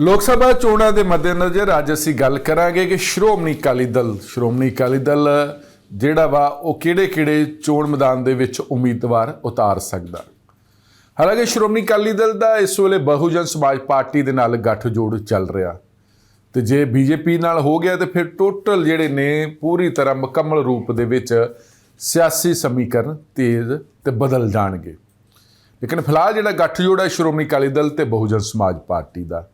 ਲੋਕ ਸਭਾ ਚੋਣਾਂ ਦੇ ਮੱਦੇਨਜ਼ਰ ਅੱਜ ਅਸੀਂ ਗੱਲ ਕਰਾਂਗੇ ਕਿ ਸ਼੍ਰੋਮਣੀ ਅਕਾਲੀ ਦਲ, ਸ਼੍ਰੋਮਣੀ ਅਕਾਲੀ ਦਲ, ਜਿਹੜਾ ਵਾ, ਉਹ ਕਿਹੜੇ-ਕਿਹੜੇ ਚੋਣ ਮੈਦਾਨ ਦੇ ਵਿੱਚ ਉਮੀਦਵਾਰ ਉਤਾਰ ਸਕਦਾ? ਹਾਲਾਂਕਿ ਸ਼੍ਰੋਮਣੀ ਅਕਾਲੀ ਦਲ ਦਾ ਇਸ ਵੇਲੇ ਬਹੁਜਨ ਸਮਾਜ ਪਾਰਟੀ ਦੇ ਨਾਲ ਗੱਠਜੋੜ ਚੱਲ ਰਿਹਾ। ਤੇ ਜੇ ਬੀਜੇਪੀ ਨਾਲ ਹੋ ਗਿਆ, ਤੇ ਫਿਰ ਟੋਟਲ ਜਿਹੜੇ ਨੇ, ਪੂਰੀ ਤਰ੍ਹਾਂ ਮੁਕੰਮਲ ਰੂਪ ਦੇ ਵਿੱਚ ਸਿਆਸੀ ਸਮੀਕਰਨ ਤੇਜ਼ ਤੇ ਬਦਲ ਜਾਣਗੇ। ਲੇਕਿਨ ਫਿਲਹਾਲ ਜਿਹੜਾ ਗੱਠਜੋੜ ਹੈ ਸ਼੍ਰੋਮਣੀ ਅਕਾਲੀ ਦਲ ਤੇ ਬਹੁਜਨ ਸਮਾਜ ਪਾਰਟੀ ਦਾ।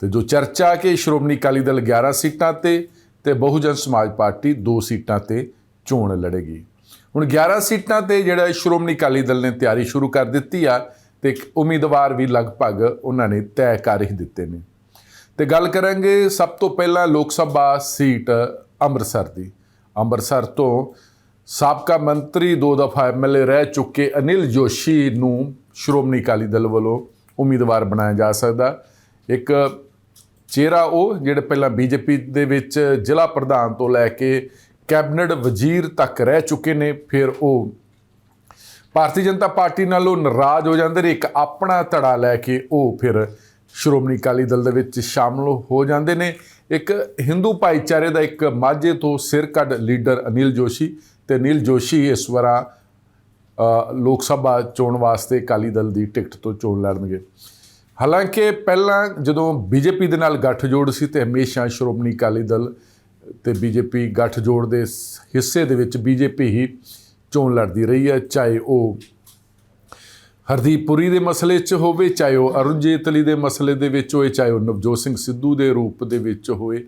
ਤੇ ਜੋ ਚਰਚਾ ਕਿ ਸ਼੍ਰੋਮਣੀ ਅਕਾਲੀ ਦਲ 11 ਸੀਟਾਂ ਤੇ ਤੇ ਬਹੁਜਨ ਸਮਾਜ ਪਾਰਟੀ 2 ਸੀਟਾਂ ਤੇ ਚੋਣ ਲੜੇਗੀ। ਹੁਣ 11 ਸੀਟਾਂ ਤੇ ਜਿਹੜਾ ਸ਼੍ਰੋਮਣੀ ਅਕਾਲੀ ਦਲ ਨੇ ਤਿਆਰੀ ਸ਼ੁਰੂ ਕਰ ਦਿੱਤੀ ਆ ਤੇ ਇੱਕ ਉਮੀਦਵਾਰ ਵੀ ਲਗਭਗ ਉਹਨਾਂ ਨੇ ਤੈਅ ਕਰ ਹੀ ਦਿੱਤੇ ਨੇ। ਤੇ ਗੱਲ ਕਰਾਂਗੇ ਸਭ ਤੋਂ ਪਹਿਲਾਂ ਲੋਕ ਸਭਾ ਸੀਟ ਅੰਮ੍ਰਿਤਸਰ ਦੀ। ਅੰਮ੍ਰਿਤਸਰ ਤੋਂ ਸਾਬਕਾ ਮੰਤਰੀ ਦੋ ਦਫਾ ਐਮਐਲਏ ਰਹਿ ਚੁੱਕੇ ਅਨਿਲ ਜੋਸ਼ੀ ਨੂੰ ਸ਼੍ਰੋਮਣੀ ਅਕਾਲੀ ਦਲ ਵੱਲੋਂ ਉਮੀਦਵਾਰ ਬਣਾਇਆ ਜਾ ਸਕਦਾ। ਇੱਕ ਚਿਹਰਾ ਉਹ, ਜਿਹੜੇ ਪਹਿਲਾਂ ਬੀਜੇਪੀ ਦੇ ਵਿੱਚ ਜ਼ਿਲ੍ਹਾ ਪ੍ਰਧਾਨ ਤੋਂ ਲੈ ਕੇ ਕੈਬਨਿਟ ਵਜ਼ੀਰ ਤੱਕ ਰਹਿ ਚੁੱਕੇ ਨੇ, ਫਿਰ ਉਹ ਭਾਰਤੀ ਜਨਤਾ ਪਾਰਟੀ ਨਾਲੋਂ ਨਾਰਾਜ਼ ਹੋ ਜਾਂਦੇ ਨੇ, ਇੱਕ ਆਪਣਾ ਧੜਾ ਲੈ ਕੇ ਉਹ ਫਿਰ ਸ਼੍ਰੋਮਣੀ ਅਕਾਲੀ ਦਲ ਦੇ ਵਿੱਚ ਸ਼ਾਮਲ ਹੋ ਜਾਂਦੇ ਨੇ। ਇੱਕ ਹਿੰਦੂ ਭਾਈਚਾਰੇ ਦਾ ਇੱਕ ਮਾਝੇ ਤੋਂ ਸਿਰ ਕੱਢ ਲੀਡਰ ਅਨਿਲ ਜੋਸ਼ੀ ਤੇ ਅਨਿਲ ਜੋਸ਼ੀ ਇਸ ਵਾਰਾ ਲੋਕ ਸਭਾ ਚੋਣ ਵਾਸਤੇ ਅਕਾਲੀ ਦਲ ਦੀ ਟਿਕਟ ਤੋਂ ਚੋਣ ਲੜਨਗੇ। ਹਾਲਾਂਕਿ ਪਹਿਲਾਂ ਜਦੋਂ ਬੀਜੇਪੀ ਦੇ ਨਾਲ ਗੱਠਜੋੜ ਸੀ ਤੇ ਹਮੇਸ਼ਾ ਸ਼੍ਰੋਮਣੀ ਅਕਾਲੀ ਦਲ ਤੇ ਬੀਜੇਪੀ ਗੱਠਜੋੜ ਦੇ ਹਿੱਸੇ ਦੇ ਵਿੱਚ ਬੀਜੇਪੀ ਹੀ ਚੋਣ ਲੜਦੀ ਰਹੀ ਹੈ, ਚਾਹੇ ਉਹ ਹਰਦੀਪ ਪੁਰੀ ਦੇ ਮਸਲੇ 'ਚ ਹੋਵੇ, ਚਾਹੇ ਉਹ ਅਰੁਣ ਜੇਤਲੀ ਦੇ ਮਸਲੇ ਦੇ ਵਿੱਚ ਹੋਵੇ ਚਾਹੇ ਉਹ ਨਵਜੋਤ ਸਿੰਘ ਸਿੱਧੂ ਦੇ ਰੂਪ ਦੇ ਵਿੱਚ ਹੋਵੇ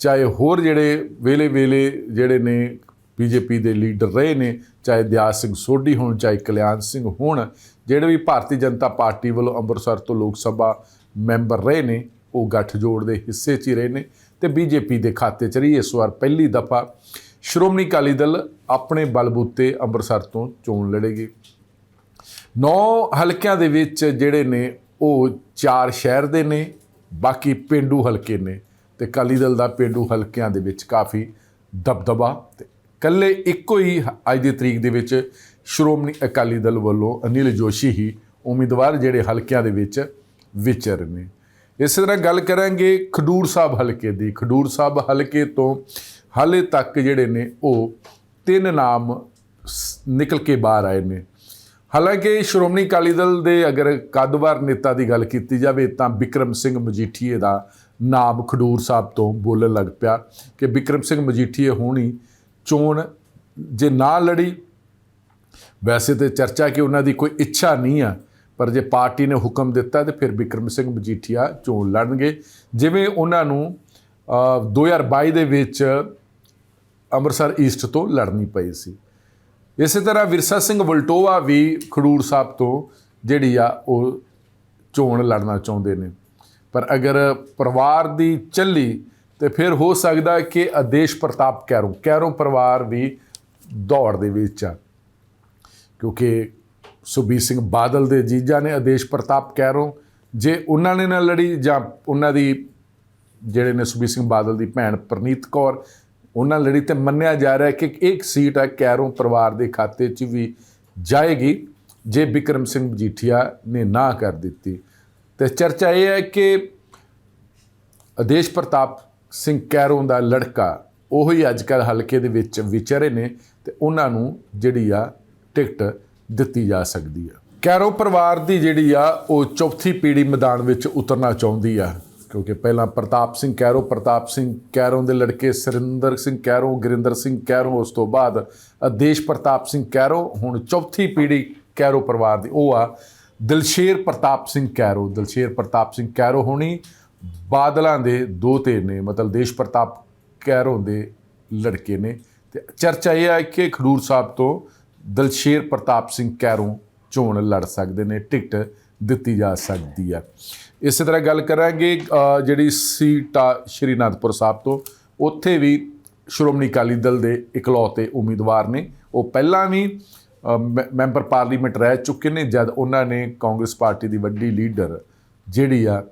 ਚਾਹੇ ਹੋਰ ਜਿਹੜੇ ਵੇਲੇ ਵੇਲੇ ਜਿਹੜੇ ਨੇ ਬੀਜੇਪੀ ਦੇ ਲੀਡਰ ਰਹੇ ਨੇ, ਚਾਹੇ ਦਿਆਸ ਸਿੰਘ ਸੋਢੀ ਹੋਣ, ਚਾਹੇ ਕਲਿਆਣ ਸਿੰਘ ਹੋਣ, ਜਿਹੜੇ ਵੀ ਭਾਰਤੀ ਜਨਤਾ ਪਾਰਟੀ ਵੱਲੋਂ ਅੰਮ੍ਰਿਤਸਰ ਤੋਂ ਲੋਕ ਸਭਾ ਮੈਂਬਰ ਰਹੇ ਨੇ, ਉਹ ਗੱਠਜੋੜ ਦੇ ਹਿੱਸੇ 'ਚ ਹੀ ਰਹੇ ਨੇ ਤੇ ਬੀਜੇਪੀ ਦੇ ਖਾਤੇ 'ਚ ਰਹੀ। ਇਸ ਵਾਰ ਪਹਿਲੀ ਦਫਾ ਸ਼੍ਰੋਮਣੀ ਅਕਾਲੀ ਦਲ ਆਪਣੇ ਬਲਬੂਤੇ ਅੰਮ੍ਰਿਤਸਰ ਤੋਂ ਚੋਣ ਲੜੇਗੀ। ਨੌ ਹਲਕਿਆਂ ਦੇ ਵਿੱਚ ਜਿਹੜੇ ਨੇ, ਉਹ ਚਾਰ ਸ਼ਹਿਰ ਦੇ ਨੇ, ਬਾਕੀ ਪਿੰਡੂ ਹਲਕੇ ਨੇ ਤੇ ਅਕਾਲੀ ਦਲ ਦਾ ਪਿੰਡੂ ਹਲਕਿਆਂ ਦੇ ਵਿੱਚ ਕਾਫੀ ਦਬਦਬਾ ਤੇ ਕੱਲੇ ਇੱਕੋ ਹੀ ਅੱਜ ਦੀ ਤਰੀਕ ਦੇ ਵਿੱਚ ਸ਼੍ਰੋਮਣੀ ਅਕਾਲੀ ਦਲ ਵੱਲੋਂ ਅਨਿਲ ਜੋਸ਼ੀ ਹੀ ਉਮੀਦਵਾਰ ਜਿਹੜੇ ਹਲਕਿਆਂ ਦੇ ਵਿੱਚ ਵਿਚਰ ਨੇ। ਇਸੇ ਤਰ੍ਹਾਂ ਗੱਲ ਕਰਾਂਗੇ ਖਡੂਰ ਸਾਹਿਬ ਹਲਕੇ ਦੀ। ਖਡੂਰ ਸਾਹਿਬ ਹਲਕੇ ਤੋਂ ਹਾਲੇ ਤੱਕ ਜਿਹੜੇ ਨੇ ਉਹ ਤਿੰਨ ਨਾਮ ਸ- ਨਿਕਲ ਕੇ ਬਾਹਰ ਆਏ ਨੇ। ਹਾਲਾਂਕਿ ਸ਼੍ਰੋਮਣੀ ਅਕਾਲੀ ਦਲ ਦੇ ਅਗਰ ਕੱਦਵਾਰ ਨੇਤਾ ਦੀ ਗੱਲ ਕੀਤੀ ਜਾਵੇ ਤਾਂ ਵਿਕਰਮ ਸਿੰਘ ਮਜੀਠੀਏ ਦਾ ਨਾਮ ਖਡੂਰ ਸਾਹਿਬ ਤੋਂ ਬੋਲਣ ਲੱਗ ਪਿਆ ਕਿ ਵਿਕਰਮ ਸਿੰਘ ਮਜੀਠੀਏ ਹੋਣੀ ਚੋਣ ਜੇ ਨਾ ਲੜੀ ਵੈਸੇ ਤੇ ਚਰਚਾ ਕਿ ਉਹਨਾਂ ਦੀ ਕੋਈ ਇੱਛਾ ਨਹੀਂ ਆ ਪਰ ਜੇ ਪਾਰਟੀ ਨੇ ਹੁਕਮ ਦਿੱਤਾ ਤੇ ਫਿਰ ਬਿਕਰਮ ਸਿੰਘ ਮਜੀਠੀਆ ਚੋਣ ਲੜਨਗੇ। ਜਿਵੇਂ ਉਹਨਾਂ ਨੂੰ ਅ, 2022 ਦੇ ਵਿੱਚ ਅੰਮ੍ਰਿਤਸਰ ਈਸਟ ਤੋਂ ਲੜਨੀ ਪਈ ਸੀ। ਇਸੇ ਤਰ੍ਹਾਂ ਵਿਰਸਾ ਸਿੰਘ ਵਲਟੋਆ ਵੀ ਖਡੂਰ ਸਾਹਿਬ ਤੋਂ ਜਿਹੜੀ ਆ ਉਹ ਚੋਣ ਲੜਨਾ ਚਾਹੁੰਦੇ ਨੇ। ਪਰ ਅਗਰ ਪਰਿਵਾਰ ਦੀ ਚੱਲੀ ਤੇ ਫਿਰ ਹੋ ਸਕਦਾ ਕਿ ਆਦੇਸ਼ ਪ੍ਰਤਾਪ ਕੈਰੋਂ ਕੈਰੋਂ ਪਰਿਵਾਰ ਵੀ ਦੌੜ ਦੇ ਵਿੱਚ ਆ। ਕਿਉਂਕਿ ਸੁਖਬੀਰ ਸਿੰਘ ਬਾਦਲ ਦੇ ਜੀਜਾ ਨੇ ਆਦੇਸ਼ ਪ੍ਰਤਾਪ ਕੈਰੋਂ, ਜੇ ਉਹਨਾਂ ਨੇ ਨਾ ਲੜੀ ਜਾਂ ਉਹਨਾਂ ਦੀ, ਜਿਹੜੇ ਨੇ ਸੁਖਬੀਰ ਸਿੰਘ ਬਾਦਲ ਦੀ ਭੈਣ ਪ੍ਰਨੀਤ ਕੌਰ, ਉਹਨਾਂ ਲੜੀ ਤੇ ਮੰਨਿਆ ਜਾ ਰਿਹਾ ਹੈ ਕਿ ਇੱਕ ਸੀਟ ਹੈ ਕੈਰੋਂ ਪਰਿਵਾਰ ਦੇ ਖਾਤੇ 'ਚ ਵੀ ਜਾਏਗੀ, ਜੇ ਬਿਕਰਮ ਸਿੰਘ ਮਜੀਠੀਆ ਨੇ ਨਾ ਕਰ ਦਿੱਤੀ। ਤੇ ਚਰਚਾ ਇਹ ਹੈ ਕਿ ਆਦੇਸ਼ ਪ੍ਰਤਾਪ ਸਿੰਘ ਕੈਰੋਂ ਦਾ ਲੜਕਾ, ਉਹੀ ਅੱਜ ਕੱਲ੍ਹ ਹਲਕੇ ਦੇ ਵਿੱਚ ਵਿਚਰੇ ਨੇ ਤੇ ਉਹਨਾਂ ਨੂੰ ਜਿਹੜੀ ਆ ਟਿਕਟ ਦਿੱਤੀ ਜਾ ਸਕਦੀ ਆ। ਕੈਰੋ ਪਰਿਵਾਰ ਦੀ ਜਿਹੜੀ ਆ, ਉਹ ਚੌਥੀ ਪੀੜ੍ਹੀ ਮੈਦਾਨ ਵਿੱਚ ਉਤਰਨਾ ਚਾਹੁੰਦੀ ਆ, ਕਿਉਂਕਿ ਪਹਿਲਾਂ ਪ੍ਰਤਾਪ ਸਿੰਘ ਕੈਰੋਂ, ਪ੍ਰਤਾਪ ਸਿੰਘ ਕੈਰੋਂ ਦੇ ਲੜਕੇ ਸਰਿੰਦਰ ਸਿੰਘ ਕੈਰੋਂ, ਗਰਿੰਦਰ ਸਿੰਘ ਕੈਰੋਂ, ਉਸ ਤੋਂ ਬਾਅਦ ਆਦੇਸ਼ ਪ੍ਰਤਾਪ ਸਿੰਘ ਕੈਰੋਂ, ਹੁਣ ਚੌਥੀ ਪੀੜ੍ਹੀ ਕੈਰੋ ਪਰਿਵਾਰ ਦੀ, ਉਹ ਆ ਦਿਲਸ਼ੇਰ ਪ੍ਰਤਾਪ ਸਿੰਘ ਕੈਰੋਂ, ਦਿਲਸ਼ੇਰ ਪ੍ਰਤਾਪ ਸਿੰਘ ਕੈਰੋਂ ਹੋਣੀ ਬਾਦਲਾਂ ਦੇ ਦੋ ਤੇ ਨੇ ਮਤਲਬ ਦੇਸ਼ ਪ੍ਰਤਾਪ ਕੈਰੋਂ ਦੇ ਲੜਕੇ ਨੇ ਤੇ ਚਰਚਾ ਇਹ ਹੈ ਕਿ ਖਡੂਰ ਸਾਹਿਬ ਤੋਂ ਦਲਸ਼ੇਰ ਪ੍ਰਤਾਪ ਸਿੰਘ ਕੈਰੋਂ ਚੋਣ ਲੜ ਸਕਦੇ ਨੇ ਟਿਕਟ ਦਿੱਤੀ ਜਾ ਸਕਦੀ ਹੈ ਇਸੇ ਤਰ੍ਹਾਂ ਗੱਲ ਕਰਾਂਗੇ ਜਿਹੜੀ ਸੀਟ ਆ ਸ਼੍ਰੀ ਅਨੰਦਪੁਰ ਸਾਹਿਬ ਤੋਂ ਉੱਥੇ ਵੀ ਸ਼੍ਰੋਮਣੀ ਅਕਾਲੀ ਦਲ ਦੇ ਇਕਲੌਤੇ ਉਮੀਦਵਾਰ ਨੇ। ਉਹ ਪਹਿਲਾਂ ਵੀ ਅ, ਮੈਂਬਰ ਪਾਰਲੀਮੈਂਟ ਰਹਿ ਚੁੱਕੇ ਨੇ ਜਦ ਉਹਨਾਂ ਨੇ ਕਾਂਗਰਸ ਪਾਰਟੀ ਦੀ ਵੱਡੀ ਲੀਡਰ ਜਿਹੜੀ ਆ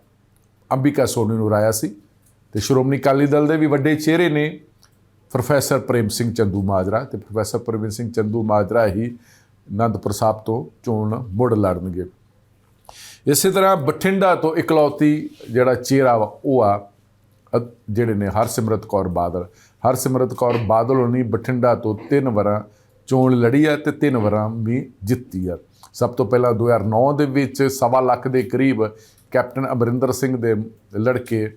ਅੰਬਿਕਾ ਸੋਨੀ ਨੂੰ ਰਾਇਆ ਸੀ ਤੇ ਸ਼੍ਰੋਮਣੀ ਅਕਾਲੀ ਦਲ ਦੇ ਵੀ ਵੱਡੇ ਚਿਹਰੇ ਨੇ ਪ੍ਰੋਫੈਸਰ ਪ੍ਰੇਮ ਸਿੰਘ ਚੰਦੂ ਮਾਜਰਾ ਤੇ ਪ੍ਰੋਫੈਸਰ ਪ੍ਰੇਮ ਸਿੰਘ ਚੰਦੂ ਮਾਜਰਾ ਹੀ ਆਨੰਦਪੁਰ ਸਾਹਿਬ ਤੋਂ ਚੋਣ ਮੁੜ ਲੜਨਗੇ। ਇਸੇ ਤਰ੍ਹਾਂ ਬਠਿੰਡਾ ਤੋਂ ਇਕਲੌਤੀ ਜਿਹੜਾ ਚਿਹਰਾ ਵਾ, ਉਹ ਆ ਜਿਹੜੇ ਨੇ ਹਰਸਿਮਰਤ ਕੌਰ ਬਾਦਲ। ਹਰਸਿਮਰਤ ਕੌਰ ਬਾਦਲ ਹੋਣੀ ਬਠਿੰਡਾ ਤੋਂ ਤਿੰਨ ਵਾਰਾਂ ਚੋਣ ਲੜੀ ਆ ਤੇ ਤਿੰਨ ਵਾਰਾਂ ਵੀ ਜਿੱਤੀ ਆ। ਸਭ ਤੋਂ ਪਹਿਲਾਂ 2009 ਦੇ ਵਿੱਚ ਸਵਾ ਲੱਖ ਦੇ ਕਰੀਬ ਕੈਪਟਨ ਅਮਰਿੰਦਰ ਸਿੰਘ ਦੇ ਲੜਕੇ,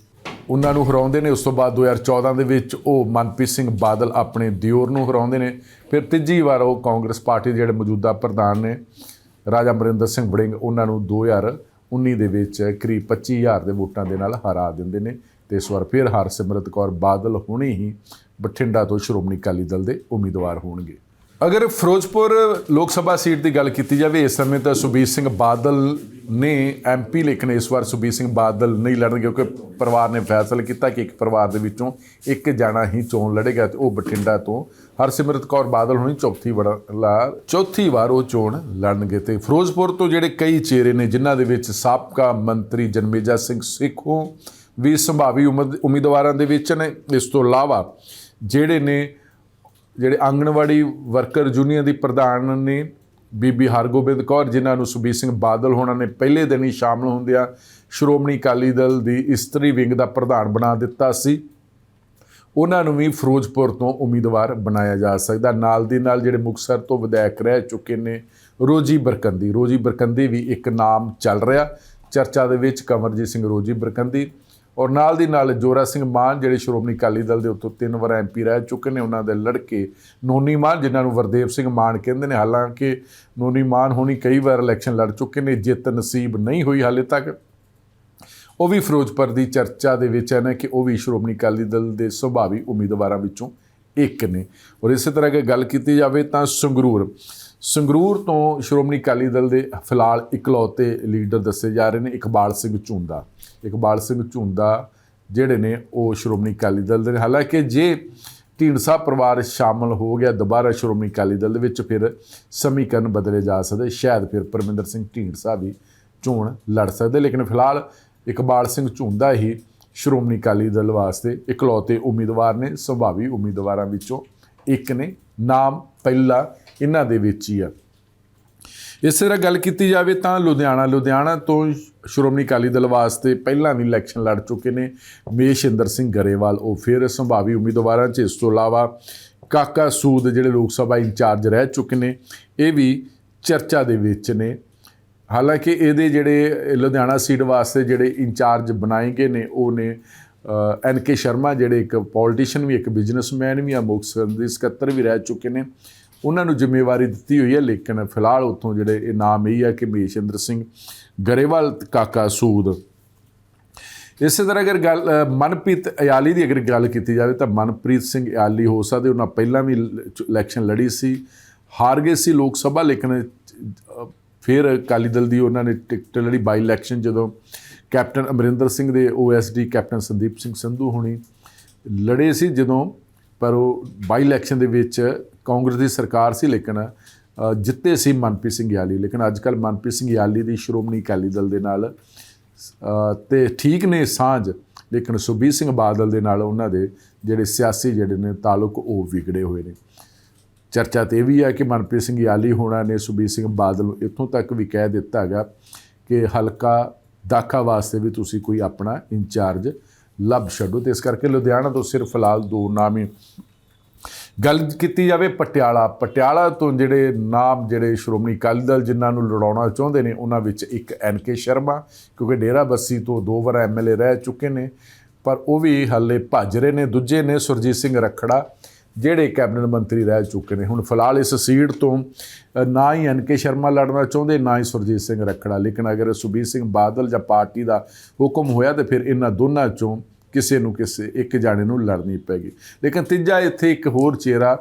ਉਹਨਾਂ ਨੂੰ ਹਰਾਉਂਦੇ ਨੇ। ਉਸ ਤੋਂ ਬਾਅਦ 2014 ਦੇ ਵਿੱਚ ਉਹ ਮਨਪ੍ਰੀਤ ਸਿੰਘ ਬਾਦਲ ਆਪਣੇ ਦਿਓਰ ਨੂੰ ਹਰਾਉਂਦੇ ਨੇ। ਫਿਰ ਤੀਜੀ ਵਾਰ ਉਹ ਕਾਂਗਰਸ ਪਾਰਟੀ ਦੇ ਜਿਹੜੇ ਮੌਜੂਦਾ ਪ੍ਰਧਾਨ ਨੇ, ਰਾਜਾ ਅਮਰਿੰਦਰ ਸਿੰਘ ਵੜਿੰਗ, ਉਹਨਾਂ ਨੂੰ 2019 ਦੇ ਵਿੱਚ ਕਰੀਬ 25000 ਦੇ ਵੋਟਾਂ ਦੇ ਨਾਲ ਹਰਾ ਦਿੰਦੇ ਨੇ। ਤੇ ਇਸ ਵਾਰ ਫਿਰ ਹਰਸਿਮਰਤ ਕੌਰ ਬਾਦਲ ਹੁਣੇ ਹੀ ਬਠਿੰਡਾ ਤੋਂ ਸ਼੍ਰੋਮਣੀ ਅਕਾਲੀ ਦਲ ਦੇ ਉਮੀਦਵਾਰ ਹੋਣਗੇ। ਅਗਰ ਫਿਰੋਜ਼ਪੁਰ ਲੋਕ ਸਭਾ ਸੀਟ ਦੀ ਗੱਲ ਕੀਤੀ ਜਾਵੇ, ਇਸ ਸਮੇਂ ਤਾਂ ਸੁਬੀਰ ਸਿੰਘ ਬਾਦਲ ਨੇ ਐਮਪੀ ਲੇਕਿਨ ਇਸ ਵਾਰ ਸੁਬੀਰ ਸਿੰਘ ਬਾਦਲ ਨਹੀਂ ਲੜਨਗੇ ਕਿਉਂਕਿ ਪਰਿਵਾਰ ਨੇ ਫੈਸਲਾ ਕੀਤਾ ਕਿ ਇੱਕ ਪਰਿਵਾਰ ਦੇ ਵਿੱਚੋਂ ਇੱਕ ਜਾਣਾ ਹੀ ਚੋਣ ਲੜੇਗਾ ਤੇ ਉਹ ਬਠਿੰਡਾ ਤੋਂ ਹਰਸਿਮਰਤ ਕੌਰ ਬਾਦਲ ਹੁਣੀ ਚੌਥੀ ਵਾਰ ਚੌਥੀ ਵਾਰ ਉਹ ਚੋਣ ਲੜਨਗੇ ਤੇ ਫਿਰੋਜ਼ਪੁਰ ਤੋਂ ਜਿਹੜੇ ਕਈ ਚਿਹਰੇ ਨੇ, ਜਿਨ੍ਹਾਂ ਦੇ ਵਿੱਚ ਸਾਬਕਾ ਮੰਤਰੀ ਜਨਮੇਜਾ ਸਿੰਘ ਸਿੱਖੋਂ ਵੀ ਸੰਭਾਵੀ ਉਮਦ- ਉਮੀਦਵਾਰਾਂ ਦੇ ਵਿੱਚ ਨੇ। ਇਸ ਤੋਂ ਇਲਾਵਾ ਜਿਹੜੇ ਨੇ ਜਿਹੜੇ ਆਂਗਣਵਾੜੀ ਵਰਕਰ ਯੂਨੀਅਨ ਦੀ ਪ੍ਰਧਾਨ ਨੇ ਬੀਬੀ ਹਰਗੋਬਿੰਦ ਕੌਰ, ਜਿਨ੍ਹਾਂ ਨੂੰ ਸੁਬੀਰ ਸਿੰਘ ਬਾਦਲ ਹੋਣਾ ਨੇ ਪਹਿਲੇ ਦਿਨ ਹੀ ਸ਼ਾਮਲ ਹੁੰਦਿਆਂ ਸ਼੍ਰੋਮਣੀ ਅਕਾਲੀ ਦਲ ਦੀ ਇਸਤਰੀ ਵਿੰਗ ਦਾ ਪ੍ਰਧਾਨ ਬਣਾ ਦਿੱਤਾ ਸੀ। ਉਹਨਾਂ ਨੂੰ ਵੀ ਫਿਰੋਜ਼ਪੁਰ ਤੋਂ ਉਮੀਦਵਾਰ ਬਣਾਇਆ ਜਾ ਸਕਦਾ। ਨਾਲ ਦੀ ਨਾਲ ਜਿਹੜੇ ਮੁਕਤਸਰ ਤੋਂ ਵਿਧਾਇਕ ਰਹਿ ਚੁੱਕੇ ਨੇ, ਰੋਜੀ ਬਰਕੰਦੀ। ਰੋਜੀ ਬਰਕੰਦੀ ਵੀ ਇੱਕ ਨਾਮ ਚੱਲ ਰਿਹਾ। ਚਰਚਾ ਦੇ ਵਿੱਚ ਕਮਰਜੀਤ ਸਿੰਘ ਰੋਜੀ ਬਰਕੰਦੀ ਔਰ ਨਾਲ ਦੀ ਨਾਲ ਜੋਰਾ ਸਿੰਘ ਮਾਨ ਜਿਹੜੇ ਸ਼੍ਰੋਮਣੀ ਅਕਾਲੀ ਦਲ ਦੇ ਉੱਤੋਂ ਤਿੰਨ ਵਾਰ ਐਮਪੀ ਰਹਿ ਚੁੱਕੇ ਨੇ, ਉਹਨਾਂ ਦੇ ਲੜਕੇ ਨੋਨੀ ਮਾਨ, ਜਿਨ੍ਹਾਂ ਨੂੰ ਵਰਦੇਵ ਸਿੰਘ ਮਾਨ ਕਹਿੰਦੇ ਨੇ। ਹਾਲਾਂਕਿ ਨੋਨੀ ਮਾਨ ਹੋਣੀ ਕਈ ਵਾਰ ਇਲੈਕਸ਼ਨ ਲੜ ਚੁੱਕੇ ਨੇ, ਜਿੱਤ ਨਸੀਬ ਨਹੀਂ ਹੋਈ ਹਾਲੇ ਤੱਕ। ਉਹ ਵੀ ਫਿਰੋਜ਼ਪੁਰ ਦੀ ਚਰਚਾ ਦੇ ਵਿੱਚ ਹੈ ਨਾ ਕਿ ਉਹ ਵੀ ਸ਼੍ਰੋਮਣੀ ਅਕਾਲੀ ਦਲ ਦੇ ਸੁਭਾਵੀ ਉਮੀਦਵਾਰਾਂ ਵਿੱਚੋਂ ਇੱਕ ਨੇ। ਔਰ ਇਸੇ ਤਰ੍ਹਾਂ ਕਿ ਗੱਲ ਕੀਤੀ ਜਾਵੇ ਤਾਂ ਸੰਗਰੂਰ। ਸੰਗਰੂਰ ਤੋਂ ਸ਼੍ਰੋਮਣੀ ਅਕਾਲੀ ਦਲ ਦੇ ਫਿਲਹਾਲ ਇਕਲੌਤੇ ਲੀਡਰ ਦੱਸੇ ਜਾ ਰਹੇ ਨੇ, ਇਕਬਾਲ ਸਿੰਘ ਝੁੰਦਾ ਇਕਬਾਲ ਸਿੰਘ ਝੁੰਦਾ ਜਿਹੜੇ ਨੇ ਉਹ ਸ਼੍ਰੋਮਣੀ ਅਕਾਲੀ ਦਲ ਦੇ ਹਾਲਾਂਕਿ ਜੇ ਢੀਂਡਸਾ ਪਰਿਵਾਰ ਸ਼ਾਮਲ ਹੋ ਗਿਆ, ਦੁਬਾਰਾ ਸ਼੍ਰੋਮਣੀ ਅਕਾਲੀ ਦਲ ਦੇ ਵਿੱਚ ਫਿਰ ਸਮੀਕਰਨ ਬਦਲੇ ਜਾ ਸਕਦੇ, ਸ਼ਾਇਦ ਫਿਰ ਪਰਮਿੰਦਰ ਸਿੰਘ ਢੀਂਡਸਾ ਵੀ ਚੋਣ ਲੜ ਸਕਦੇ। ਲੇਕਿਨ ਫਿਲਹਾਲ ਇਕਬਾਲ ਸਿੰਘ ਝੁੰਦਾ ਹੀ ਸ਼੍ਰੋਮਣੀ ਅਕਾਲੀ ਦਲ ਵਾਸਤੇ ਇਕਲੌਤੇ ਉਮੀਦਵਾਰ ਨੇ, ਸੰਭਾਵੀ ਉਮੀਦਵਾਰਾਂ ਵਿੱਚੋਂ ਇੱਕ ਨੇ। ਨਾਮ ਪਹਿਲਾ ਇਹਨਾਂ ਦੇ ਵਿੱਚ ਹੀ ਆ। ਇਸੇ ਤਰ੍ਹਾਂ ਗੱਲ ਕੀਤੀ ਜਾਵੇ ਤਾਂ ਲੁਧਿਆਣਾ ਲੁਧਿਆਣਾ ਤੋਂ ਸ਼੍ਰੋਮਣੀ ਅਕਾਲੀ ਦਲ ਵਾਸਤੇ ਪਹਿਲਾਂ ਵੀ ਇਲੈਕਸ਼ਨ ਲੜ ਚੁੱਕੇ ਨੇ। ਮੇਸ਼ਿੰਦਰ ਸਿੰਘ ਗਰੇਵਾਲ, ਉਹ ਫਿਰ ਸੰਭਾਵੀ ਉਮੀਦਵਾਰਾਂ 'ਚ। ਇਸ ਤੋਂ ਇਲਾਵਾ ਕਾਕਾ ਸੂਦ ਜਿਹੜੇ ਲੋਕ ਸਭਾ ਇੰਚਾਰਜ ਰਹਿ ਚੁੱਕੇ ਨੇ, ਇਹ ਵੀ ਚਰਚਾ ਦੇ ਵਿੱਚ ਨੇ। ਹਾਲਾਂਕਿ ਇਹਦੇ ਜਿਹੜੇ ਲੁਧਿਆਣਾ ਸੀਟ ਵਾਸਤੇ ਜਿਹੜੇ ਇੰਚਾਰਜ ਬਣਾਏ ਗਏ ਨੇ, ਉਹ ਨੇ ਐਨ ਕੇ ਸ਼ਰਮਾ ਜਿਹੜੇ ਇੱਕ ਪੋਲੀਟੀਸ਼ੀਅਨ ਵੀ, ਇੱਕ ਬਿਜ਼ਨਸਮੈਨ ਵੀ ਆ ਮੁਕਤਸਰ ਦੇ ਸਕੱਤਰ ਵੀ ਰਹਿ ਚੁੱਕੇ ਨੇ। ਉਹਨਾਂ ਨੂੰ ਜ਼ਿੰਮੇਵਾਰੀ ਦਿੱਤੀ ਹੋਈ ਹੈ, ਲੇਕਿਨ ਫਿਲਹਾਲ ਉੱਥੋਂ ਜਿਹੜੇ ਇਹ ਨਾਮ ਇਹ ਆ ਕਿ ਮੇਸ਼ਿੰਦਰ ਸਿੰਘ ਗਰੇਵਾਲ ਕਾਕਾ ਸੂਦ। ਇਸੇ ਤਰ੍ਹਾਂ ਅਗਰ ਗੱਲ ਮਨਪ੍ਰੀਤ ਇਆਲੀ ਦੀ ਅਗਰ ਗੱਲ ਕੀਤੀ ਜਾਵੇ ਤਾਂ ਮਨਪ੍ਰੀਤ ਸਿੰਘ ਇਆਲੀ ਹੋ ਸਕਦੇ, ਉਹਨਾਂ ਪਹਿਲਾਂ ਵੀ ਇਲੈਕਸ਼ਨ ਲੜੀ ਸੀ। ਹਾਰ ਗਏ ਸੀ ਲੋਕ ਸਭਾ, ਲੇਕਿਨ ਫਿਰ ਅਕਾਲੀ ਦਲ ਦੀ ਉਹਨਾਂ ਨੇ ਟਿਕਟ ਲੜੀ ਬਾਈ ਇਲੈਕਸ਼ਨ ਜਦੋਂ ਕੈਪਟਨ ਅਮਰਿੰਦਰ ਸਿੰਘ ਦੇ ਓਐਸਡੀ ਕੈਪਟਨ ਸੰਦੀਪ ਸਿੰਘ ਸੰਧੂ ਹੋਣੀ ਲੜੇ ਸੀ ਜਦੋਂ, ਪਰ ਉਹ ਬਾਈ ਇਲੈਕਸ਼ਨ ਦੇ ਵਿੱਚ ਕਾਂਗਰਸ ਦੀ ਸਰਕਾਰ ਸੀ, ਲੇਕਿਨ ਜਿੱਤੇ ਸੀ ਮਨਪ੍ਰੀਤ ਸਿੰਘ ਯਾਲੀ ਲੇਕਿਨ ਅੱਜ ਕੱਲ ਮਨਪ੍ਰੀਤ ਸਿੰਘ ਯਾਲੀ ਦੀ ਸ਼੍ਰੋਮਣੀ ਅਕਾਲੀ ਦਲ ਦੇ ਨਾਲ ਅ, ਤੇ ਠੀਕ ਨੇ ਸਾਂਝ ਲੇਕਿਨ ਸੁਬੀਰ ਸਿੰਘ ਬਾਦਲ ਦੇ ਨਾਲ ਉਹਨਾਂ ਦੇ ਜਿਹੜੇ ਸਿਆਸੀ ਜਿਹੜੇ ਨੇ ਤਾਲੁਕ ਉਹ ਵਿਗੜੇ ਹੋਏ ਨੇ। ਚਰਚਾ ਤੇ ਇਹ ਵੀ ਹੈ ਕਿ ਮਨਪ੍ਰੀਤ ਸਿੰਘ ਯਾਲੀ ਹੋਣਾ ਨੇ ਸੁਬੀਰ ਸਿੰਘ ਬਾਦਲ ਨੂੰ ਇੱਥੋਂ ਤੱਕ ਵੀ ਕਹਿ ਦਿੱਤਾ ਹੈਗਾ ਕਿ ਹਲਕਾ ਦਾਖਾ ਵਾਸਤੇ ਵੀ ਤੁਸੀਂ ਕੋਈ ਆਪਣਾ ਇੰਚਾਰਜ ਲੱਭ ਛੱਡੋ ਤੇ ਇਸ ਕਰਕੇ ਲੁਧਿਆਣਾ ਤੋਂ ਸਿਰਫ ਫਿਲਹਾਲ ਦੋ ਨਾਮ ਹੀ ਗੱਲ ਕੀਤੀ ਜਾਵੇ ਪਟਿਆਲਾ ਪਟਿਆਲਾ ਤੋਂ ਜਿਹੜੇ ਨਾਮ ਜਿਹੜੇ ਸ਼੍ਰੋਮਣੀ ਅਕਾਲੀ ਦਲ ਜਿਨ੍ਹਾਂ ਨੂੰ ਲੜਾਉਣਾ ਚਾਹੁੰਦੇ ਨੇ, ਉਹਨਾਂ ਵਿੱਚ ਇੱਕ ਐਨ ਕੇ ਸ਼ਰਮਾ, ਕਿਉਂਕਿ ਡੇਰਾ ਬੱਸੀ ਤੋਂ ਦੋ ਵਾਰ ਐਮਐਲਏ ਰਹਿ ਚੁੱਕੇ ਨੇ, ਪਰ ਉਹ ਵੀ ਹਾਲੇ ਭੱਜ ਰਹੇ ਨੇ। ਦੂਜੇ ਨੇ ਸੁਰਜੀਤ ਸਿੰਘ ਰਖੜਾ, ਜਿਹੜੇ ਕੈਬਨਿਟ ਮੰਤਰੀ ਰਹਿ ਚੁੱਕੇ ਨੇ। ਹੁਣ ਫਿਲਹਾਲ ਇਸ ਸੀਟ ਤੋਂ ਨਾ ਹੀ ਐਨ ਕੇ ਸ਼ਰਮਾ ਲੜਨਾ ਚਾਹੁੰਦੇ, ਨਾ ਹੀ ਸੁਰਜੀਤ ਸਿੰਘ ਰਖੜਾ। ਲੇਕਿਨ ਅਗਰ ਸੁਬੀਰ ਸਿੰਘ ਬਾਦਲ ਜਾਂ ਪਾਰਟੀ ਦਾ ਹੁਕਮ ਹੋਇਆ ਤੇ ਫਿਰ ਇਹਨਾਂ ਦੋਨਾਂ ਚੋਂ ਕਿਸੇ ਨੂੰ ਕਿਸੇ, ਇੱਕ ਜਾਣੇ ਨੂੰ ਲੜਨੀ ਪੈਗੀ ਲੇਕਿਨ ਤੀਜਾ ਇੱਥੇ ਇੱਕ ਹੋਰ ਚਿਹਰਾ,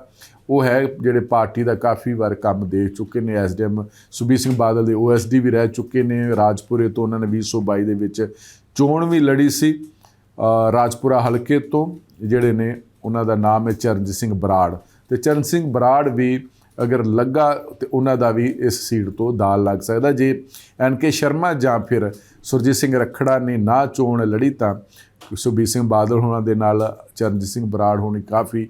ਉਹ ਹੈ ਜਿਹੜੇ ਪਾਰਟੀ ਦਾ ਕਾਫੀ ਵਾਰ ਕੰਮ ਦੇ ਚੁੱਕੇ ਨੇ ਐਸਡੀਐਮ ਸੁਬੀਰ ਸਿੰਘ ਬਾਦਲ ਦੇ ਓਐਸਡੀ ਵੀ ਰਹਿ ਚੁੱਕੇ ਨੇ ਰਾਜਪੁਰੇ ਤੋਂ, ਉਹਨਾਂ ਨੇ 2022 ਦੇ ਵਿੱਚ ਚੋਣ ਵੀ ਲੜੀ ਸੀ ਰਾਜਪੁਰਾ ਹਲਕੇ ਤੋਂ, ਜਿਹੜੇ ਨੇ ਉਹਨਾਂ ਦਾ ਨਾਮ ਹੈ ਚਰਨਜੀਤ ਸਿੰਘ ਬਰਾੜ। ਤੇ ਚਰਨ ਸਿੰਘ ਬਰਾੜ ਵੀ ਅਗਰ ਲੱਗਾ ਤੇ ਉਹਨਾਂ ਦਾ ਵੀ ਇਸ ਸੀਟ ਤੋਂ ਦਾਲ ਲੱਗ ਸਕਦਾ। ਜੇ ਐਨ ਕੇ ਸ਼ਰਮਾ ਜਾਂ ਫਿਰ ਸੁਰਜੀਤ ਸਿੰਘ ਰਖੜਾ ਨੇ ਨਾ ਚੋਣ ਲੜੀ ਤਾਂ ਸੁਬੀਰ ਸਿੰਘ ਬਾਦਲ ਹੋਣਾ ਦੇ ਨਾਲ ਚਰਨਜੀਤ ਸਿੰਘ ਬਰਾੜ ਹੋਣੀ ਕਾਫੀ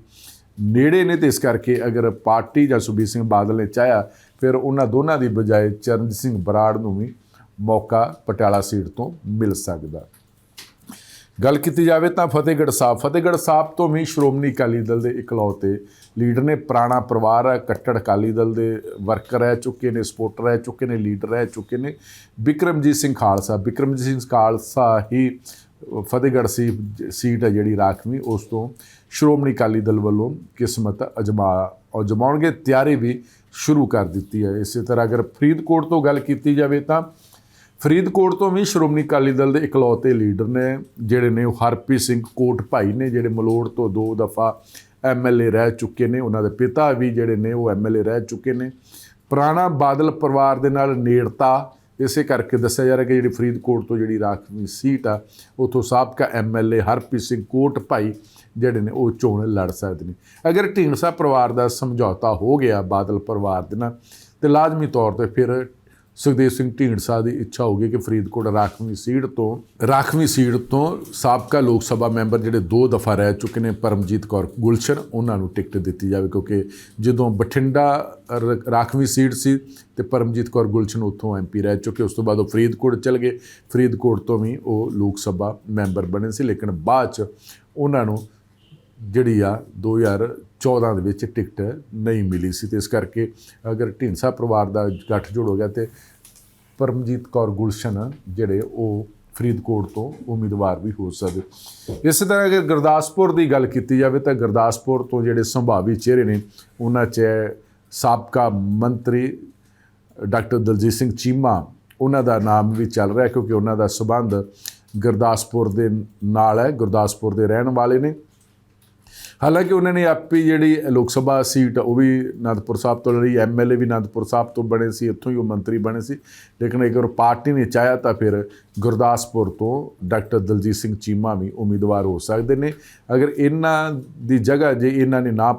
ਨੇੜੇ ਨੇ ਤੇ ਇਸ ਕਰਕੇ ਅਗਰ ਪਾਰਟੀ ਜਾਂ ਸੁਬੀਰ ਸਿੰਘ ਬਾਦਲ ਨੇ ਚਾਹਿਆ, ਫਿਰ ਉਹਨਾਂ ਦੋਨਾਂ ਦੀ ਬਜਾਏ ਚਰਨਜੀਤ ਸਿੰਘ ਬਰਾੜ ਨੂੰ ਵੀ ਮੌਕਾ ਪਟਿਆਲਾ ਸੀਟ ਤੋਂ ਮਿਲ ਸਕਦਾ। ਗੱਲ ਕੀਤੀ ਜਾਵੇ ਤਾਂ ਫਤਿਹਗੜ੍ਹ ਸਾਹਿਬ ਫਤਿਹਗੜ੍ਹ ਸਾਹਿਬ ਤੋਂ ਵੀ ਸ਼੍ਰੋਮਣੀ ਅਕਾਲੀ ਦਲ ਦੇ ਇਕਲੌਤੇ ਲੀਡਰ ਨੇ, ਪੁਰਾਣਾ ਪਰਿਵਾਰ ਹੈ, ਕੱਟੜ ਅਕਾਲੀ ਦਲ ਦੇ ਵਰਕਰ ਰਹਿ ਚੁੱਕੇ ਨੇ, ਸਪੋਰਟਰ ਰਹਿ ਚੁੱਕੇ ਨੇ, ਲੀਡਰ ਰਹਿ ਚੁੱਕੇ ਨੇ। ਬਿਕਰਮਜੀਤ ਸਿੰਘ ਖਾਲਸਾ, ਬਿਕਰਮਜੀਤ ਸਿੰਘ ਖਾਲਸਾ ਹੀ ਫਤਿਹਗੜ੍ਹ ਸੀ, ਸੀਟ ਹੈ ਜਿਹੜੀ ਰਾਖਵੀਂ, ਉਸ ਤੋਂ ਸ਼੍ਰੋਮਣੀ ਅਕਾਲੀ ਦਲ ਵੱਲੋਂ ਕਿਸਮਤ ਅਜਮਾ, ਅਜਮਾਉਣਗੇ, ਤਿਆਰੀ ਵੀ ਸ਼ੁਰੂ ਕਰ ਦਿੱਤੀ ਹੈ। ਇਸੇ ਤਰ੍ਹਾਂ ਅਗਰ ਫਰੀਦਕੋਟ ਤੋਂ ਗੱਲ ਕੀਤੀ ਜਾਵੇ ਤਾਂ ਫਰੀਦਕੋਟ ਤੋਂ ਵੀ ਸ਼੍ਰੋਮਣੀ ਅਕਾਲੀ ਦਲ ਦੇ ਇਕਲੌਤੇ ਲੀਡਰ ਨੇ, ਜਿਹੜੇ ਨੇ ਉਹ ਹਰਪ੍ਰੀਤ ਸਿੰਘ ਕੋਟ ਭਾਈ ਨੇ, ਜਿਹੜੇ ਮਲੋੜ ਤੋਂ ਦੋ ਦਫਾ ਐਮਐਲਏ ਰਹਿ ਚੁੱਕੇ ਨੇ, ਉਹਨਾਂ ਦੇ ਪਿਤਾ ਵੀ ਜਿਹੜੇ ਨੇ ਉਹ ਐਮਐਲਏ ਰਹਿ ਚੁੱਕੇ ਨੇ। ਪੁਰਾਣਾ ਬਾਦਲ ਪਰਿਵਾਰ ਦੇ ਨਾਲ ਨੇੜਤਾ, ਇਸੇ ਕਰਕੇ ਦੱਸਿਆ ਜਾ ਰਿਹਾ ਕਿ ਜਿਹੜੀ ਫਰੀਦਕੋਟ ਤੋਂ ਜਿਹੜੀ ਰਾਖਵੀਂ ਸੀਟ ਆ, ਉਥੋਂ ਸਾਬਕਾ ਐਮਐਲਏ ਹਰਪ੍ਰੀਤ ਸਿੰਘ ਕੋਟ ਭਾਈ ਜਿਹੜੇ ਨੇ ਉਹ ਚੋਣ ਲੜ ਸਕਦੇ ਨੇ। ਅਗਰ ਢੀਂਡਸਾ ਪਰਿਵਾਰ ਦਾ ਸਮਝੌਤਾ ਹੋ ਗਿਆ ਬਾਦਲ ਪਰਿਵਾਰ ਦੇ ਨਾਲ, ਤੇ ਲਾਜ਼ਮੀ ਤੌਰ ਤੇ ਫਿਰ ਸੁਖਦੇਵ ਸਿੰਘ ਢੀਂਡਸਾ ਦੀ ਇੱਛਾ ਹੋ ਗਈ ਕਿ ਫਰੀਦਕੋਟ ਰਾਖਵੀਂ ਸੀਟ ਤੋਂ, ਰਾਖਵੀਂ ਸੀਟ ਤੋਂ ਸਾਬਕਾ ਲੋਕ ਸਭਾ ਮੈਂਬਰ ਜਿਹੜੇ ਦੋ ਦਫਾ ਰਹਿ ਚੁੱਕੇ ਨੇ, ਪਰਮਜੀਤ ਕੌਰ ਗੁਲਸ਼ਨ, ਉਹਨਾਂ ਨੂੰ ਟਿਕਟ ਦਿੱਤੀ ਜਾਵੇ, ਕਿਉਂਕਿ ਜਦੋਂ ਬਠਿੰਡਾ ਰ- ਰਾਖਵੀਂ ਸੀਟ ਸੀ ਤੇ ਪਰਮਜੀਤ ਕੌਰ ਗੁਲਸ਼ਨ ਉੱਥੋਂ ਐਮਪੀ ਰਹਿ ਚੁੱਕੇ, ਉਸ ਤੋਂ ਬਾਅਦ ਉਹ ਫਰੀਦਕੋਟ ਚਲ ਗਏ। ਫਰੀਦਕੋਟ ਤੋਂ ਵੀ ਉਹ ਲੋਕ ਸਭਾ ਮੈਂਬਰ ਬਣੇ ਸੀ, ਲੇਕਿਨ ਬਾਅਦ ਚ ਉਹਨਾਂ ਨੂੰ ਜਿਹੜੀ ਆ 2014 ਦੇ ਵਿੱਚ ਟਿਕਟ ਨਹੀਂ ਮਿਲੀ ਸੀ ਤੇ ਇਸ ਕਰਕੇ ਅਗਰ ਢੀਂਡਸਾ ਪਰਿਵਾਰ ਦਾ ਗੱਠਜੋੜ ਹੋ ਗਿਆ ਤੇ ਪਰਮਜੀਤ ਕੌਰ ਗੁਲਸ਼ਨ ਜਿਹੜੇ ਉਹ ਫਰੀਦਕੋਟ ਤੋਂ ਉਮੀਦਵਾਰ ਵੀ ਹੋ ਸਕਦੇ। ਇਸੇ ਤਰ੍ਹਾਂ ਅਗਰ ਗੁਰਦਾਸਪੁਰ ਦੀ ਗੱਲ ਕੀਤੀ ਜਾਵੇ ਤਾਂ ਗੁਰਦਾਸਪੁਰ ਤੋਂ ਜਿਹੜੇ ਸੰਭਾਵੀ ਚਿਹਰੇ ਨੇ, ਉਹਨਾਂ 'ਚ ਸਾਬਕਾ ਮੰਤਰੀ ਡਾਕਟਰ ਦਲਜੀਤ ਸਿੰਘ ਚੀਮਾ, ਉਹਨਾਂ ਦਾ ਨਾਮ ਵੀ ਚੱਲ ਰਿਹਾ ਕਿਉਂਕਿ ਉਹਨਾਂ ਦਾ ਸਬੰਧ ਗੁਰਦਾਸਪੁਰ ਦੇ ਨਾਲ ਹੈ, ਗੁਰਦਾਸਪੁਰ ਦੇ ਰਹਿਣ ਵਾਲੇ ਨੇ। ਹਾਲਾਂਕਿ ਉਹਨਾਂ ਨੇ ਆਪੀ ਜਿਹੜੀ ਲੋਕ ਸਭਾ ਸੀਟ, ਉਹ ਵੀ ਅਨੰਦਪੁਰ ਸਾਹਿਬ ਤੋਂ ਲੜੀ ਐਮਐਲਏ ਵੀ ਅਨੰਦਪੁਰ ਸਾਹਿਬ ਤੋਂ ਬਣੇ ਸੀ ਇੱਥੋਂ ਹੀ ਉਹ ਮੰਤਰੀ ਬਣੇ ਸੀ। ਲੇਕਿਨ ਅਗਰ ਪਾਰਟੀ ਨੇ ਚਾਹਿਆ ਤਾਂ ਫਿਰ ਗੁਰਦਾਸਪੁਰ ਤੋਂ ਡਾਕਟਰ ਦਲਜੀਤ ਸਿੰਘ ਚੀਮਾ ਵੀ ਉਮੀਦਵਾਰ ਹੋ ਸਕਦੇ ਨੇ। ਅਗਰ ਇਹਨਾਂ ਦੀ ਜਗ੍ਹਾ, ਜੇ ਇਹਨਾਂ ਨੇ ਨਾ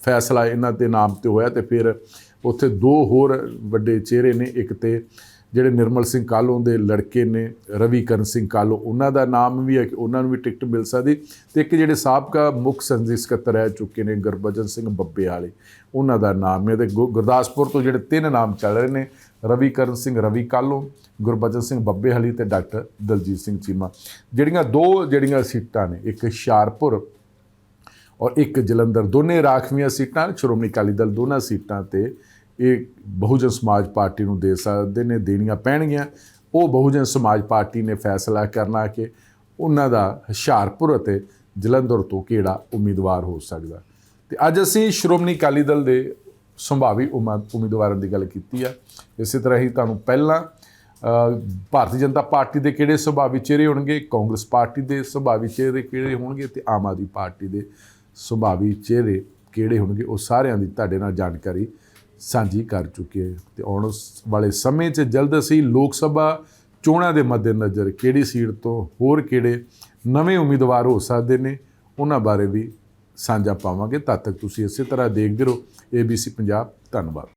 ਫੈਸਲਾ ਇਹਨਾਂ ਦੇ ਨਾਮ ਤੇ ਹੋਇਆ ਤੇ ਫਿਰ ਉੱਥੇ ਦੋ ਹੋਰ ਵੱਡੇ ਚਿਹਰੇ ਨੇ, ਇੱਕ ਤੇ ਜਿਹੜੇ ਨਿਰਮਲ ਸਿੰਘ ਕਾਲੋਂ ਦੇ ਲੜਕੇ ਨੇ ਰਵੀ ਕਰਨ ਸਿੰਘ ਕਾਲੋਂ, ਉਹਨਾਂ ਦਾ ਨਾਮ ਵੀ ਹੈ ਕਿ ਉਹਨਾਂ ਨੂੰ ਵੀ ਟਿਕਟ ਮਿਲ ਸਕਦੀ। ਤੇ ਇੱਕ ਜਿਹੜੇ ਸਾਬਕਾ ਮੁੱਖ ਸੰਸਦੀ ਸਕੱਤਰ ਰਹਿ ਚੁੱਕੇ ਨੇ ਗੁਰਬਚਨ ਸਿੰਘ ਬੱਬੇ ਵਾਲੇ, ਉਹਨਾਂ ਦਾ ਨਾਮ ਹੈ। ਤੇ ਗੁ- ਗੁਰਦਾਸਪੁਰ ਤੋਂ ਜਿਹੜੇ ਤਿੰਨ ਨਾਮ ਚੱਲ ਰਹੇ ਨੇ ਰਵੀ ਕਰਨ ਸਿੰਘ, ਰਵੀ ਕਾਲੋਂ, ਗੁਰਬਚਨ ਸਿੰਘ ਬੱਬੇ ਹਲੀ ਤੇ ਡਾਕਟਰ ਦਲਜੀਤ ਸਿੰਘ ਚੀਮਾ। ਜਿਹੜੀਆਂ ਦੋ ਜਿਹੜੀਆਂ ਸੀਟਾਂ ਨੇ, ਇੱਕ ਹੁਸ਼ਿਆਰਪੁਰ ਔਰ ਇੱਕ ਜਲੰਧਰ, ਦੋਨੇ ਰਾਖਵੀਆਂ ਸੀਟਾਂ ਸ਼੍ਰੋਮਣੀ ਅਕਾਲੀ ਦਲ ਦੋਨਾਂ ਸੀਟਾਂ ਤੇ ਇਹ ਬਹੁਜਨ ਸਮਾਜ ਪਾਰਟੀ ਨੂੰ ਦੇ ਸਕਦੇ ਨੇ, ਦੇਣੀਆਂ ਪੈਣਗੀਆਂ। ਉਹ ਬਹੁਜਨ ਸਮਾਜ ਪਾਰਟੀ ਨੇ ਫੈਸਲਾ ਕਰਨਾ ਕਿ ਉਹਨਾਂ ਦਾ ਹੁਸ਼ਿਆਰਪੁਰ ਅਤੇ ਜਲੰਧਰ ਤੋਂ ਕਿਹੜਾ ਉਮੀਦਵਾਰ ਹੋ ਸਕਦਾ। ਤੇ ਅੱਜ ਅਸੀਂ ਸ਼੍ਰੋਮਣੀ ਅਕਾਲੀ ਦਲ ਦੇ ਸੰਭਾਵੀ ਉਮਾ- ਉਮੀਦਵਾਰਾਂ ਦੀ ਗੱਲ ਕੀਤੀ ਆ। ਇਸੇ ਤਰ੍ਹਾਂ ਹੀ ਤੁਹਾਨੂੰ ਪਹਿਲਾਂ ਭਾਰਤੀ ਜਨਤਾ ਪਾਰਟੀ ਦੇ ਕਿਹੜੇ ਸੁਭਾਵੀ ਚਿਹਰੇ ਹੋਣਗੇ, ਕਾਂਗਰਸ ਪਾਰਟੀ ਦੇ ਸੁਭਾਵੀ ਚਿਹਰੇ ਕਿਹੜੇ ਹੋਣਗੇ ਤੇ ਆਮ ਆਦਮੀ ਪਾਰਟੀ ਦੇ ਸੁਭਾਵੀ ਚਿਹਰੇ ਕਿਹੜੇ ਹੋਣਗੇ, ਉਹ ਸਾਰਿਆਂ ਦੀ ਤੁਹਾਡੇ ਨਾਲ ਜਾਣਕਾਰੀ ਸਾਂਝੀ ਕਰ ਚੁੱਕੇ ਹਾਂ ਤੇ ਆਉਣ ਵਾਲੇ ਸਮੇਂ 'ਚ ਜਲਦ ਅਸੀਂ ਲੋਕ ਸਭਾ ਚੋਣਾਂ ਦੇ ਮੱਦੇਨਜ਼ਰ ਕਿਹੜੀ ਸੀਟ ਤੋਂ ਹੋਰ ਕਿਹੜੇ ਨਵੇਂ ਉਮੀਦਵਾਰ ਹੋ ਸਕਦੇ ਨੇ, ਉਹਨਾਂ ਬਾਰੇ ਵੀ ਸਾਂਝਾ ਪਾਵਾਂਗੇ। ਤਦ ਤੱਕ ਤੁਸੀਂ ਇਸੇ ਤਰ੍ਹਾਂ ਦੇਖਦੇ ਰਹੋ। ABC ਪੰਜਾਬ, ਧੰਨਵਾਦ।